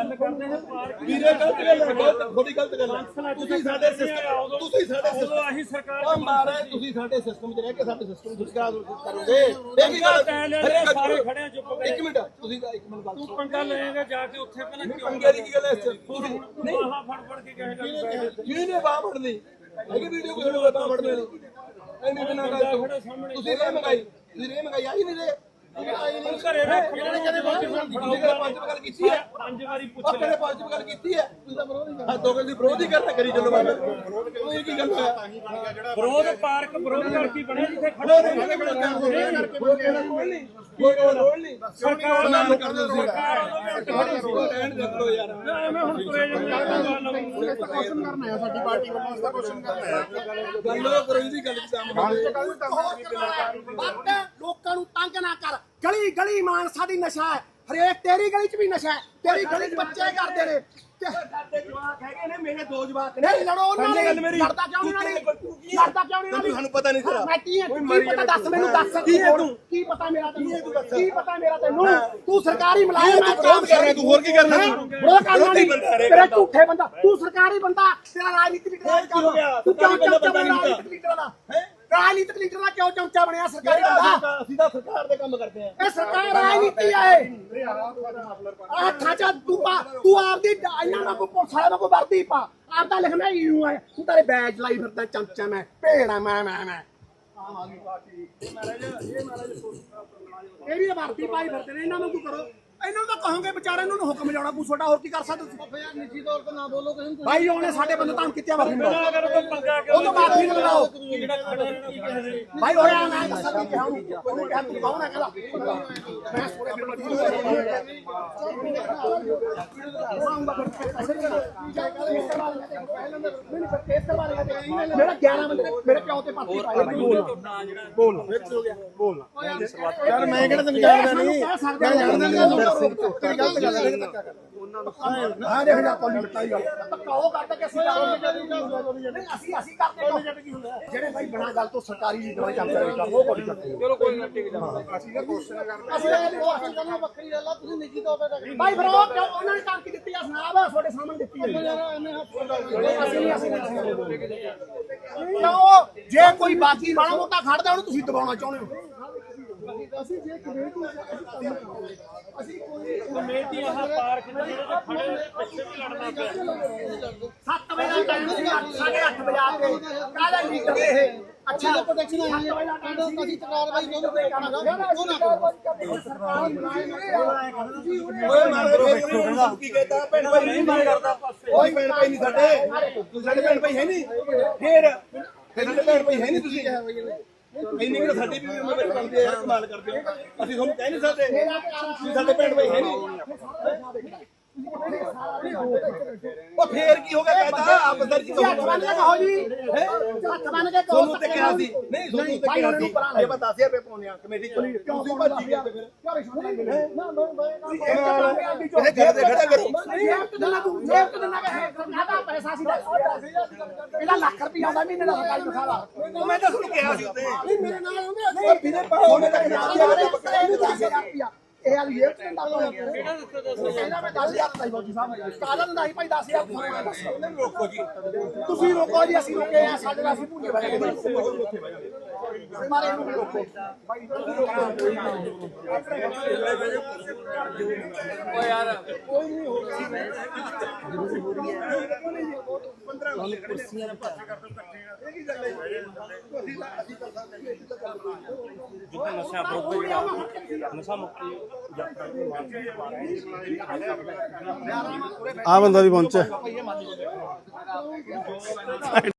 ਵੀਰੇ ਗਲਤ ਗੱਲ ਹੈ ਗਲਤ ਥੋੜੀ ਗਲਤ ਗੱਲ ਹੈ ਤੁਸੀਂ ਸਾਡੇ ਸਿਸਟਮ ਤੁਸੀਂ ਸਾਡੇ ਉਦੋਂ ਆਹੀ ਸਰਕਾਰ ਉਹ ਮਾਰਾ ਤੁਸੀਂ ਸਾਡੇ ਸਿਸਟਮ 'ਚ ਰਹਿ ਕੇ ਸਾਡੇ ਸਿਸਟਮ ਨੂੰ ਖਰਾਬ ਕਰੋਗੇ ਇਹ ਕੀ ਗੱਲ ਇੱਕ ਸਾਰੇ ਖੜੇ ਚੁੱਪ ਇੱਕ ਮਿੰਟ ਤੁਸੀਂ ਇੱਕ ਮਿੰਟ ਗੱਲ ਤੂੰ ਪੰਗਾ ਲਏਗਾ ਜਾ ਕੇ ਉੱਥੇ ਪਹਿਲਾਂ ਕਿਉਂ ਦੀ ਕੀ ਗੱਲ ਹੈ? ਤੁਸੀਂ ਨਹੀਂ ਆਹ ਫੜ ਫੜ ਕੇ ਕਹੇਗਾ ਵੀ। ਜਿਹਨੇ ਬਾਹ ਫੜਨੀ ਹੈਗੀ ਵੀਡੀਓ ਕੋਈ ਹੋਵੇ ਬਾਹ ਫੜਨੇ ਦੀ ਐਨੀ ਗੱਲ ਤੋਂ। ਤੁਸੀਂ ਰੇ ਮੰਗਾਈ, ਤੁਸੀਂ ਰੇ ਮੰਗਾਈ, ਆਈ ਨਹੀਂ ਰੇ ਘਰੇ ਰੱਖ ਲੈਣੇ ਕਦੇ ਪੰਜ ਗੱਲ ਕੀਤੀ ਹੈ। ਪੰਜ ਵਾਰੀ ਪੁੱਛ ਆਹ ਕਦੇ ਪੰਜ ਗੱਲ ਕੀਤੀ ਹੈ। ਤੁਸੀਂ ਤਾਂ ਵਿਰੋਧ ਹੀ ਕਰਦੇ ਦੋ ਗੱਲ ਦੀ ਵਿਰੋਧ ਹੀ ਕਰਨਾ ਕਰੀ ਚੱਲੋ ਬਾਬਾ। ਉਹ ਕੀ ਗੱਲ ਹੈ? ਵਿਰੋਧ ਪਾਰਕ ਵਿਰੋਧ ਕਰਕੇ ਬਣਿਆ ਜਿੱਥੇ ਖੜੇ ਨੇ ਸਰਕਾਰ ਨਾਲ ਕਰਦੇ ਤੁਸੀਂ ਰਹਿਣ ਦੇ ਕਰੋ ਯਾਰ। ਐਵੇਂ ਹੁਣ ਤੁਰੇ ਜਾਂਦੇ ਕੁਐਸਚਨ ਕਰਨਾ ਹੈ ਸਾਡੀ ਪਾਰਟੀ ਵੱਲੋਂ ਇਸ ਦਾ ਕੁਐਸਚਨ ਕਰਨਾ ਹੈ। ਗੱਲ ਕਰੋ ਜੀ ਗੱਲ ਸਾਹਮਣੇ ਬੱਤ ਲੋਕਾਂ ਨੂੰ ਤੰਗ ਨਾ ਕਰ। ਗਲੀ ਗਲੀ ਮਾਨਸਾ ਦੀ ਨਸ਼ਾ ਹੈ। ਹਰੇਕ ਤੇਰੀ ਗਲੀ 'ਚ ਵੀ ਨਸ਼ਾ ਹੈ। ਤੇਰੀ ਗਲੀ 'ਚ ਬੱਚੇ ਕਰਦੇ ਨੇ। ਤੇ- ਸਾਡੇ ਜਵਾਕ ਹੈਗੇ ਨੇ ਮੇਰੇ ਦੋ ਜਵਾਕ ਨੇ। ਨਹੀਂ ਲੜੋ ਉਹਨਾਂ ਸਮਝ ਗੱਲ ਨੇ ਮੇਰੀ? ਲੜਦਾ ਕਿਉਂ ਨਹੀਂ ਉਹਨਾਂ ਨੇ ਤੂੰ ਕੀ ਹੈ? ਲੜਦਾ ਕਿਉਂ ਨਹੀਂ ਉਹਨਾਂ ਨੇ ਤੁਹਾਨੂੰ ਪਤਾ ਨਹੀਂ ਤੇਰਾ ਮੈਂ ਕੀ ਹੈ ਕੀ ਪਤਾ ਦੱਸ ਮੈਨੂੰ ਦੱਸ ਕੀ ਹੈ ਤੂੰ? ਕੀ ਪਤਾ ਮੇਰਾ ਤੈਨੂੰ? ਕੀ ਪਤਾ ਮੇਰਾ ਤੈਨੂੰ? ਤੂੰ ਸਰਕਾਰੀ ਮੁਲਾਜ਼ਮ ਹੈ ਵਿਰੋਧ ਕਰ ਰਿਹਾ? ਤੂੰ ਹੋਰ ਕੀ ਕਰਨਾ ਹੈਂ? ਤੂੰ ਵਿਰੋਧ ਕਰਨਾ ਵਿਰੋਧੀ ਨਹੀਂ। ਬੰਦਾ ਹੈ ਤੇਰਾ ਝੂਠੇ ਬੰਦਾ। ਤੂੰ ਸਰਕਾਰੀ ਬੰਦਾ। ਤੇਰਾ ਰਾਜਨੀਤਿਕ ਲੀਡਰ? ਤੂੰ ਕਿਉਂ ਰਾਜਨੀਤਿਕ ਲੀਡਰ ਦਾ ਕਿਉਂ ਚਮਚਾ ਬਣਿਆ ਸਰਕਾਰੀ ਬੰਦਾ? ਅਸੀਂ ਤਾਂ ਸਰਕਾਰ ਦੇ ਕੰਮ ਕਰਦੇ ਆ ਇਹ ਸਰਕਾਰ ਰਾਜਨੀਤੀ ਹੈ ਇਹ। ਹੱਥਾਂ ਚ ਤੂੰ ਪਾ ਤੂੰ ਆਪਦੀ ਇਹਨਾਂ ਨੂੰ ਕੋਈ ਪੁਲਿਸ ਵਾਲੇ ਨੂੰ ਕੋਈ ਵਰਦੀ ਪਾ। ਆਪਦਾ ਲਿਖਣਾ ਯੂ ਹੈ ਤੂੰ ਤੇਰੇ ਬੈਜ ਲਾਈ ਫਿਰਦਾ ਚਮਚਾ ਮੈਂ। ਭੇੜਾ ਮੈਂ ਮੈਂ ਮੈਂ। ਇਹ ਵੀ ਵਰਦੀ ਪਾਈ ਫਿਰਦੇ ਨੇ ਇਹਨਾਂ ਨੂੰ ਕੋਈ ਕਰੋ। ਇਹਨਾਂ ਨੂੰ ਤਾਂ ਕਹੋਗੇ ਵਿਚਾਰੇ ਇਹਨਾਂ ਨੂੰ ਹੁਕਮ ਜਾਣਾ ਕੋਈ ਛੋਟਾ ਹੋਰ ਕੀ ਕਰ ਸਕਦੇ ਤੁਸੀਂ ਯਾਰ ਨਿੱਜੀ ਤੌਰ ਤੇ ਨਾ ਬੋਲੋ ਕਿਸੇ ਭਾਈ ਉਹਨੇ ਸਾਡੇ ਬੰਦੇ ਤਾਂ ਕਿੱਥੇ ਮਾਫੀ ਮੰਗੋ ਅਗਰ ਕੋਈ ਪੰਗਾ ਉਹ ਤੋਂ ਮਾਫੀ ਮੰਗਾਓ ਜਿਹੜਾ ਖੜੇ ਨੇ ਕਹਿੰਦੇ ਭਾਈ ਹੋਇਆ ਮੈਂ ਦੱਸਾਂ ਕਿਹਾ ਉਹਨੂੰ। ਉਹਨੂੰ ਕਿਹਾ ਤੂੰ ਕੌਣ ਹੈ ਕਹਿੰਦਾ? ਮੈਂ ਸੋਰੇ ਫਿਰ ਮੇਰਾ 11 ਬੰਦੇ ਮੇਰੇ ਪਿਓ ਤੇ ਪਾਤੀ ਪਾਏ ਬੋਲ ਬੋਲ ਯਾਰ ਮੈਂ ਕਿਹੜਾ ਤੈਨੂੰ ਜਾਣਦਾ ਨਹੀਂ? ਮੈਂ ਜਾਣਦਾ ਨਹੀਂ। ਤੇਰੀ ਗਲਤ ਗੱਲ ਹੈ। ਹਾਂ ਦੇਖ ਜਾ ਕੋਲੀ ਬਤਾਈ ਗੱਲ ਧੱਕਾ ਉਹ ਕਰਦਾ ਕਿ ਅਸੀਂ ਕਰਦੇ ਨਹੀਂ ਅਸੀਂ ਅਸੀਂ ਕਰਦੇ ਕਿਉਂ? ਜਿਹੜੇ ਭਾਈ ਬਣਾ ਗੱਲ ਤੋਂ ਸਰਕਾਰੀ ਲੀਡਰ ਵਾਲੇ ਕੰਮ ਕਰਦੇ ਉਹ ਕੋਲੀ ਕਰਦੇ ਚਲੋ ਕੋਈ ਨਾ ਠੀਕ ਅਸੀਂ ਤਾਂ ਕੁਐਸਚਨ ਕਰਨਾ ਅਸੀਂ ਤਾਂ ਕੁਐਸਚਨ ਕਰਨਾ ਵੱਖਰੀ ਗੱਲ ਆ ਤੁਸੀਂ ਨਿੱਜੀ ਤੌਰ ਤੇ ਭਾਈ ਫਿਰ ਉਹ ਕਿਉਂ ਉਹਨਾਂ ਨੇ ਧਮਕੀ ਦਿੱਤੀ ਆ ਸੁਣਾ ਤੁਹਾਡੇ ਸਾਹਮਣੇ ਦਿੱਤੀ ਹੈ ਅਸੀਂ ਨਹੀਂ ਅਸੀਂ ਨਹੀਂ। ਕਿਉਂ? ਜੇ ਕੋਈ ਬਾਕੀ ਮਾੜਾ ਮੋਟਾ ਖੜਦਾ ਉਹਨੂੰ ਤੁਸੀਂ ਦਬਾਉਣਾ ਚਾਹੁੰਦੇ ਹੋ। ਅਸੀਂ ਜੇ ਕਮੇਟੀ ਅਸੀਂ ਕੋਈ ਕਮੇਟੀ ਆਹ ਪਾਰਕ ਨੇ ਜਿਹੜੇ ਤੇ ਖੜੇ ਨੇ ਪਿੱਛੇ ਵੀ ਲੜਨਾ ਪਿਆ। 7 ਵਜੇ ਦਾ ਟਾਈਮ ਸੀ 8:30 ਵਜੇ ਆ ਕੇ ਕਾਹਦਾ ਲੀਡਰ ਇਹ ਅੱਛਾ ਪ੍ਰੋਟੈਕਸ਼ਨ ਆਈ ਹੈ। ਅਸੀਂ ਕਾਰਵਾਈ ਕਿਉਂ ਨਹੀਂ ਕਰਨਾ ਕਿਉਂ ਨਾ ਸਰਕਾਰ ਓਏ ਮਾਰੇ ਕੀ ਕਹਤਾ? ਭੈਣ ਭਾਈ ਨਹੀਂ ਮੰਗ ਕਰਦਾ ਓਏ ਭੈਣ ਭਾਈ ਨਹੀਂ ਸਾਡੇ। ਤੁਸੀਂ ਸਾਡੇ ਭੈਣ ਭਾਈ ਹੈ ਨਹੀਂ। ਫੇਰ ਫੇਰ। ਸਾਡੇ ਭੈਣ ਭਾਈ ਹੈ ਨਹੀਂ ਤੁਸੀਂ। ਇੰਨੀ ਵੀ ਸਾਡੀ ਵੀ ਉਮਰ ਵਿੱਚ ਬਣਦੀ ਕਮਾਲ ਕਰਦੇ ਹੋ ਅਸੀਂ ਤੁਹਾਨੂੰ ਕਹਿ ਨਹੀਂ ਸਕਦੇ ਤੁਸੀਂ ਸਾਡੇ ਭੈਣ ਭਾਈ ਹੈ ਨਹੀਂ। ਫੇਰ ਕੀ ਹੋ ਗਿਆ ਕਹਤਾ ਆਪ ਅੰਦਰ ਜੀ ਹੱਥ ਬੰਨ ਕੇ ਕਹੋ ਜੀ। ਹੱਥ ਬੰਨ ਕੇ ਕਹੋ ਤੁਹਾਨੂੰ ਤੇ ਕਿਹਾ ਸੀ। ਨਹੀਂ ਤੁਹਾਨੂੰ ਤੇ ਕਿਹਾ ਸੀ। ਇਹ ਬਸ 10000 ਰੁਪਏ ਪਾਉਂਦੇ ਆ ਕਮੇਟੀ ਚ। ਤੁਸੀਂ ਭੱਜੀ ਗਏ ਤੇ ਫਿਰ। ਕਿਸੇ ਗੱਲ ਤੇ ਖੜਾ ਕਰੋ ਜੇਬ ਤੇ ਦੇਣਾ ਤੂੰ ਜੇਬ ਤੇ ਦੇਣਾ ਕਿ ਕਾਹਦਾ ਪੈਸਾ ਸੀ ਇਹਦਾ ਲੱਖ ਰੁਪਇਆ ਆਉਂਦਾ ਮਹੀਨੇ ਦਾ ਸਰਕਾਰੀ ਉਹ ਮੈਂ ਤਾਂ ਤੁਹਾਨੂੰ ਕਿਹਾ ਸੀ ਉੱਤੇ ਨਹੀਂ ਮੇਰੇ ਨਾਲ ਆਉਂਦੇ ਨਹੀਂ ਬਿਨੇ ਪਾਓ ਮੈਂ ਤਾਂ ਰੁਪਇਆ ਇਹ ਤੇ ਦਿੰਦਾ ਕੋਈ ਕਿਹੜਾ ਦਿੱਤਾ ਦੱਸ? ਇਹਦਾ ਮੈਂ 10000 ਦਾ ਹੀ ਬਾਜੀ ਸਾਹਿਬ। ਕਾਹਦਾ ਦਿੰਦਾ ਸੀ ਭਾਈ 10000 ਤੁਹਾਨੂੰ ਦੱਸ ਰੋਕੋ ਜੀ। ਤੁਸੀਂ ਰੋਕੋ ਜੀ ਅਸੀਂ ਰੋਕੇ ਆ ਸਾਡੇ ਨਾਲ ਅਸੀਂ ਭੁੱਲੇ ਬੈਠੇ ਮਾਰੇ ਇਹਨੂੰ ਵੀ ਰੋਕੋ ਨਸ਼ਾ ਵਿਰੋਧ ਜਿਹੜਾ ਨਸ਼ਾ ਮੁਕਤੀ ਯਾਤਰਾ ਆ ਬੰਦਾ ਵੀ ਪਹੁੰਚਿਆ।